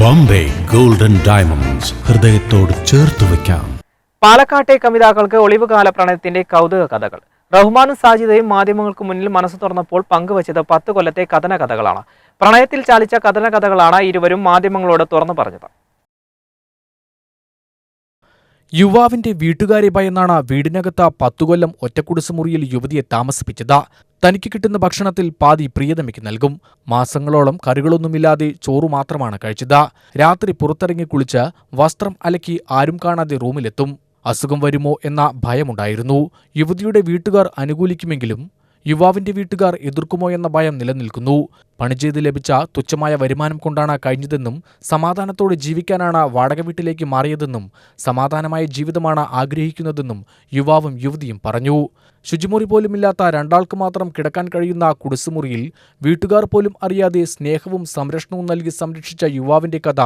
Bombay golden diamonds ഹൃദയത്തോട് ചേർത്ത് വയ്ക്കാം. പാലക്കാട്ടെ കവിതാക്കൾക്ക് ഒളിവുകാല പ്രണയത്തിന്റെ കൗതുക കഥകൾ. റഹ്മാനും സാജിദയും മാധ്യമങ്ങൾക്ക് മുന്നിൽ മനസ്സ് തുറന്നപ്പോൾ പങ്കുവച്ചത് പത്ത് കൊല്ലത്തെ കഥന കഥകളാണ് പ്രണയത്തിൽ ചാലിച്ച കഥന കഥകളാണ് ഇരുവരും മാധ്യമങ്ങളോട് തുറന്നു പറഞ്ഞത്. യുവാവിന്റെ വീട്ടുകാരെ ഭയന്നാണ് വീടിനകത്ത് പത്തുകൊല്ലം ഒറ്റക്കുടിസുമുറിയിൽ യുവതിയെ താമസിപ്പിച്ചത്. തനിക്ക് കിട്ടുന്ന ഭക്ഷണത്തിൽ പാതി പ്രിയതമയ്ക്ക് നൽകും. മാസങ്ങളോളം കറികളൊന്നുമില്ലാതെ ചോറു മാത്രമാണ് കഴിച്ചത്. രാത്രി പുറത്തിറങ്ങി കുളിച്ച് വസ്ത്രം അലക്കി ആരും കാണാതെ റൂമിലെത്തും. അസുഖം വരുമോ എന്ന ഭയമുണ്ടായിരുന്നു. യുവതിയുടെ വീട്ടുകാർ അനുകൂലിക്കുമെങ്കിലും യുവാവിന്റെ വീട്ടുകാർ എതിർക്കുമോ എന്ന ഭയം നിലനിൽക്കുന്നു. പണി ചെയ്ത് ലഭിച്ച തുച്ഛമായ വരുമാനം കൊണ്ടാണ് കഴിഞ്ഞതെന്നും സമാധാനത്തോടെ ജീവിക്കാനാണ് വാടക വീട്ടിലേക്ക് മാറിയതെന്നും സമാധാനമായ ജീവിതമാണ് ആഗ്രഹിക്കുന്നതെന്നും യുവാവും യുവതിയും പറഞ്ഞു. ശുചിമുറി പോലുമില്ലാത്ത രണ്ടാൾക്ക് മാത്രം കിടക്കാൻ കഴിയുന്ന കുടിസുമുറിയിൽ വീട്ടുകാർ പോലും അറിയാതെ സ്നേഹവും സംരക്ഷണവും നൽകി സംരക്ഷിച്ച യുവാവിന്റെ കഥ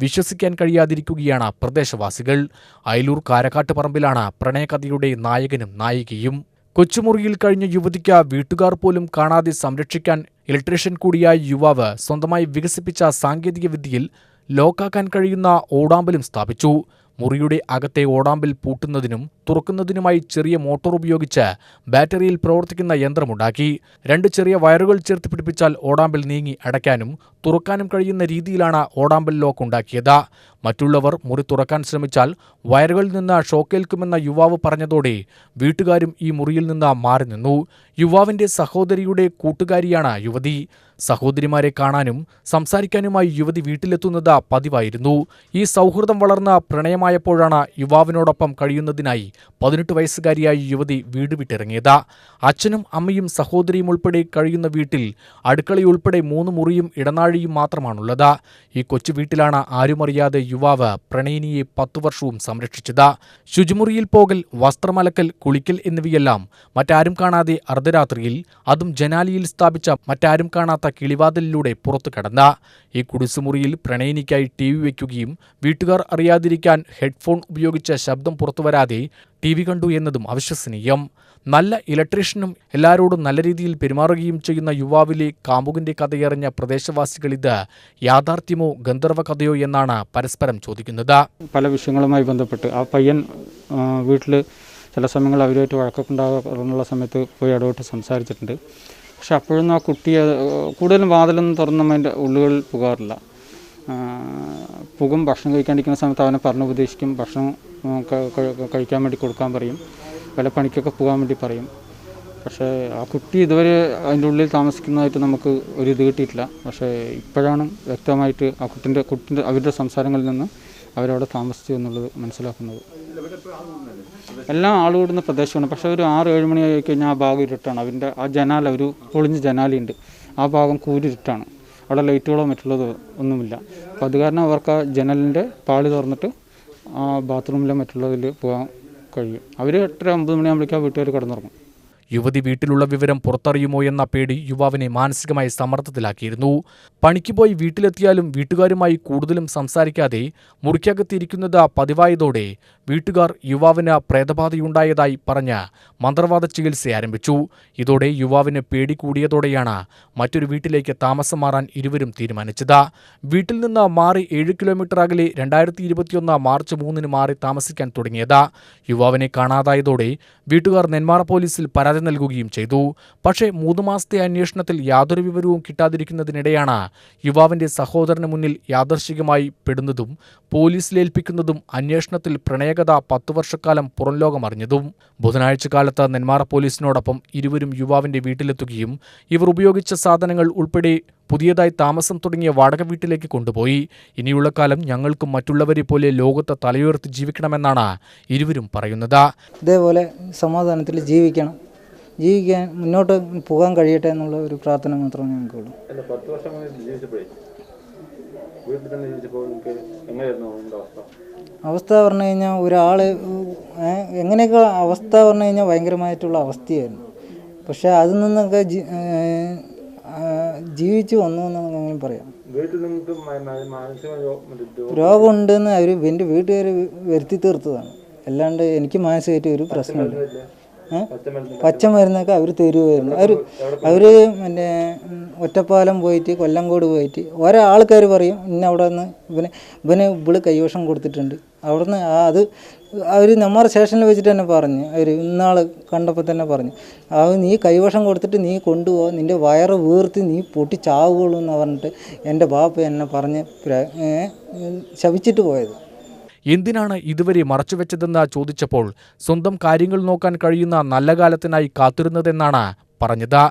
വിശ്വസിക്കാൻ കഴിയാതിരിക്കുകയാണ് പ്രദേശവാസികൾ. അയലൂർ കാരക്കാട്ട് പറമ്പിലാണ് പ്രണയകഥയുടെ നായകനും നായികയും. കൊച്ചുമുറിയിൽ കഴിഞ്ഞ യുവതിക്ക് വീട്ടുകാർ പോലും കാണാതെ സംരക്ഷിക്കാൻ ഇലക്ട്രീഷ്യൻ കൂടിയായ യുവാവ് സ്വന്തമായി വികസിപ്പിച്ച സാങ്കേതിക വിദ്യയിൽ ലോക്കാക്കാൻ കഴിയുന്ന ഓടാമ്പലും സ്ഥാപിച്ചു. മുറിയുടെ അകത്തെ ഓടാമ്പിൽ പൂട്ടുന്നതിനും തുറക്കുന്നതിനുമായി ചെറിയ മോട്ടോർ ഉപയോഗിച്ച് ബാറ്ററിയിൽ പ്രവർത്തിക്കുന്ന യന്ത്രമുണ്ടാക്കി. രണ്ട് ചെറിയ വയറുകൾ ചേർത്ത് പിടിപ്പിച്ചാൽ ഓടാമ്പിൽ നീങ്ങി അടയ്ക്കാനും തുറക്കാനും കഴിയുന്ന രീതിയിലാണ് ഓടാമ്പൽ ലോക്ക് ഉണ്ടാക്കിയത്. മറ്റുള്ളവർ മുറി തുറക്കാൻ ശ്രമിച്ചാൽ വയറുകളിൽ നിന്ന് ഷോക്കേൽക്കുമെന്ന യുവാവ് പറഞ്ഞതോടെ വീട്ടുകാരും ഈ മുറിയിൽ നിന്ന് മാറി നിന്നു. യുവാവിന്റെ സഹോദരിയുടെ കൂട്ടുകാരിയാണ് യുവതി. സഹോദരിമാരെ കാണാനും സംസാരിക്കാനുമായി യുവതി വീട്ടിലെത്തുന്നത് പതിവായിരുന്നു. ഈ സൗഹൃദം വളർന്ന പ്രണയമായപ്പോഴാണ് യുവാവിനോടൊപ്പം കഴിയുന്നതിനായി പതിനെട്ട് വയസ്സുകാരിയായ യുവതി വീട് വിട്ടിറങ്ങിയത്. അച്ഛനും അമ്മയും സഹോദരിയും ഉൾപ്പെടെ കഴിയുന്ന വീട്ടിൽ അടുക്കളയുൾപ്പെടെ മൂന്ന് മുറിയും ഇടനാഴിയും മാത്രമാണുള്ളത്. ഈ കൊച്ചു വീട്ടിലാണ് ആരുമറിയാതെ യുവാവ് പ്രണയിനിയെ പത്തു വർഷവും സംരക്ഷിച്ചത്. ശുചിമുറിയിൽ പോകൽ വസ്ത്രമലക്കൽ കുളിക്കൽ എന്നിവയെല്ലാം മറ്റാരും കാണാതെ അർദ്ധരാത്രിയിൽ അതും ജനാലിയിൽ സ്ഥാപിച്ച മറ്റാരും കാണാത്ത കിളിവാതിലിലൂടെ പുറത്തു കടന്ന. ഈ കുടിസുമുറിയിൽ പ്രണയിനിക്കായി ടി വി വയ്ക്കുകയും വീട്ടുകാർ അറിയാതിരിക്കാൻ ഹെഡ്ഫോൺ ഉപയോഗിച്ച ശബ്ദം പുറത്തുവരാതെ ടി വി കണ്ടു എന്നതും അവിശ്വസനീയം. നല്ല ഇലക്ട്രീഷ്യനും എല്ലാവരോടും നല്ല രീതിയിൽ പെരുമാറുകയും ചെയ്യുന്ന യുവാവിലെ കാമുകിന്റെ കഥയറിഞ്ഞ പ്രദേശവാസികൾ ഇത് യാഥാർത്ഥ്യമോ ഗന്ധർവ കഥയോ എന്നാണ് പരസ്പരം ചോദിക്കുന്നത്. പല വിഷയങ്ങളുമായി ബന്ധപ്പെട്ട് ആ പയ്യൻ വീട്ടിൽ ചില സമയങ്ങളിൽ അവരുമായിട്ട് വഴക്കൊക്കെ ഉണ്ടാകാറുള്ള സമയത്ത് പോയി ഇടപെട്ട് സംസാരിച്ചിട്ടുണ്ട്. പക്ഷെ അപ്പോഴൊന്നും ആ കുട്ടി കൂടുതലും വാതിലൊന്നും തുറന്നും അതിന്റെ ഉള്ളുകളിൽ പുകാറില്ല. പുകും ഭക്ഷണം കഴിക്കാണ്ടിരിക്കുന്ന സമയത്ത് അവനെ പറഞ്ഞു ഉപദേശിക്കും ഭക്ഷണം കഴിക്കാൻ വേണ്ടി കൊടുക്കാൻ പറയും വല്ല പണിക്കൊക്കെ പോകാൻ വേണ്ടി പറയും. പക്ഷേ ആ കുട്ടി ഇതുവരെ അതിന്റെ ഉള്ളിൽ താമസിക്കുന്നതായിട്ട് നമുക്ക് ഒരു ഇത് കിട്ടിയിട്ടില്ല. പക്ഷേ ഇപ്പോഴാണ് വ്യക്തമായിട്ട് ആ കുട്ടിന്റെ കുട്ടിന്റെ അവരുടെ സംസാരങ്ങളിൽ നിന്ന് അവരവിടെ താമസിച്ചു എന്നുള്ളത് മനസ്സിലാക്കുന്നത്. എല്ലാം ആളുകൂടുന്ന പ്രദേശമാണ്. പക്ഷേ ഒരു ആറ് ഏഴ് മണി ആയി കഴിഞ്ഞാൽ ആ ഭാഗം ഇരുട്ടാണ്. അതിന്റെ ആ ജനാല ഒരു പൊളിഞ്ഞ ജനാലയുണ്ട്. ആ ഭാഗം കൂരിരുട്ടാണ് അവിടെ ലൈറ്റുകളോ മറ്റുള്ളതോ ഒന്നുമില്ല. അപ്പോൾ അത് കാരണം അവർക്ക് ആ ജനലിന്റെ പാളി തുറന്നിട്ട് ആ ബാത്റൂമിലോ മറ്റുള്ളതിൽ പോകാൻ കഴിയും. അവർ എട്ടര ഒമ്പത് മണിയാകുമ്പോഴേക്കും ആ വീട്ടുകാർ കിടന്നുറങ്ങും. യുവതി വീട്ടിലുള്ള വിവരം പുറത്തറിയുമോ എന്ന പേടി യുവാവിനെ മാനസികമായി സമ്മർദ്ദത്തിലാക്കിയിരുന്നു. പണിക്ക് പോയി വീട്ടിലെത്തിയാലും വീട്ടുകാരുമായി കൂടുതലും സംസാരിക്കാതെ മുറിക്കകത്തിരിക്കുന്നത് പതിവായതോടെ വീട്ടുകാർ യുവാവിന് പ്രേതബാധയുണ്ടായതായി പറഞ്ഞ് മന്ത്രവാദ ചികിത്സ ആരംഭിച്ചു. ഇതോടെ യുവാവിന് പേടി കൂടിയതോടെയാണ് മറ്റൊരു വീട്ടിലേക്ക് താമസം മാറാൻ ഇരുവരും തീരുമാനിച്ചത്. വീട്ടിൽ നിന്ന് മാറി ഏഴ് കിലോമീറ്റർ അകലെ രണ്ടായിരത്തി ഇരുപത്തിയൊന്ന് മാർച്ച് മൂന്നിന് മാറി താമസിക്കാൻ തുടങ്ങിയത്. യുവാവിനെ കാണാതായതോടെ വീട്ടുകാർ നെന്മാറ പോലീസിൽ പരാതി നൽകുകയും ചെയ്തു. പക്ഷേ മൂന്ന് മാസത്തെ അന്വേഷണത്തിൽ യാതൊരു വിവരവും കിട്ടാതിരിക്കുന്നതിനിടെയാണ് യുവാവിന്റെ സഹോദരന് മുന്നിൽ യാദർശികമായി പെടുന്നതും പോലീസിലേൽപ്പിക്കുന്നതും അന്വേഷണത്തിൽ പ്രണയകഥ പത്തു വർഷക്കാലം പുറംലോകമറിഞ്ഞതും ബുധനാഴ്ച കാലത്ത് നെന്മാറ പോലീസിനോടൊപ്പം ഇരുവരും യുവാവിന്റെ വീട്ടിലെത്തുകയും ഇവർ ഉപയോഗിച്ച സാധനങ്ങൾ ഉൾപ്പെടെ പുതിയതായി താമസം തുടങ്ങിയ വാടക വീട്ടിലേക്ക് കൊണ്ടുപോയി. ഇനിയുള്ള കാലം ഞങ്ങൾക്കും മറ്റുള്ളവരെ പോലെ ലോകത്ത് തലയുയർത്തി ജീവിക്കണമെന്നാണ് ഇരുവരും പറയുന്നത്. ഇതേപോലെ സമാധാനത്തിൽ ജീവിക്കണം. ജീവിക്കാൻ മുന്നോട്ട് പോകാൻ കഴിയട്ടെ എന്നുള്ള ഒരു പ്രാർത്ഥന മാത്രമേ ഞങ്ങൾക്കുള്ളൂ. അവസ്ഥ? പറഞ്ഞു കഴിഞ്ഞാൽ ഒരാൾ എങ്ങനെയൊക്കെ അവസ്ഥ പറഞ്ഞു കഴിഞ്ഞാൽ ഭയങ്കരമായിട്ടുള്ള അവസ്ഥയായിരുന്നു. പക്ഷെ അതിൽ നിന്നൊക്കെ ജീവിച്ചു വന്നു എന്ന് അങ്ങനെ പറയാം. രോഗമുണ്ടെന്ന് അവർ എന്റെ വീട്ടുകാർ വരുത്തി തീർത്തതാണ്. അല്ലാണ്ട് എനിക്ക് മാനസികമായിട്ട് ഒരു പ്രശ്നമില്ല? പച്ചമരുന്നൊക്കെ അവർ തരുമായിരുന്നു അവർ അവർ പിന്നെ ഒറ്റപ്പാലം പോയിട്ട് കൊല്ലങ്കോട് പോയിട്ട് ഓരോ ആൾക്കാർ പറയും ഇന്ന അവിടെ നിന്ന് ഇവന് ഇവന് ഇവൾ കൈവശം കൊടുത്തിട്ടുണ്ട്. അവിടുന്ന് അത് അവർ നമ്മുടെ സ്റ്റേഷനിൽ വെച്ചിട്ട് തന്നെ പറഞ്ഞു. അവർ ഇന്നാൾ കണ്ടപ്പോൾ തന്നെ പറഞ്ഞു. അത് നീ കൈവശം കൊടുത്തിട്ട് നീ കൊണ്ടുപോകാൻ നിന്റെ വയറ് വീർത്ത് നീ പൊട്ടി ചാവുകയുള്ളൂ എന്ന് പറഞ്ഞിട്ട് എന്റെ ബാപ്പ എന്നെ പറഞ്ഞ് ശവിച്ചിട്ട് പോയത്. എന്തിനാണ് ഇതുവരെ മറച്ചുവെച്ചതെന്ന് ചോദിച്ചപ്പോൾ സ്വന്തം കാര്യങ്ങൾ നോക്കാൻ കഴിയുന്ന നല്ല കാലത്തിനായി കാത്തിരുന്നതെന്നാണ് പറഞ്ഞത്.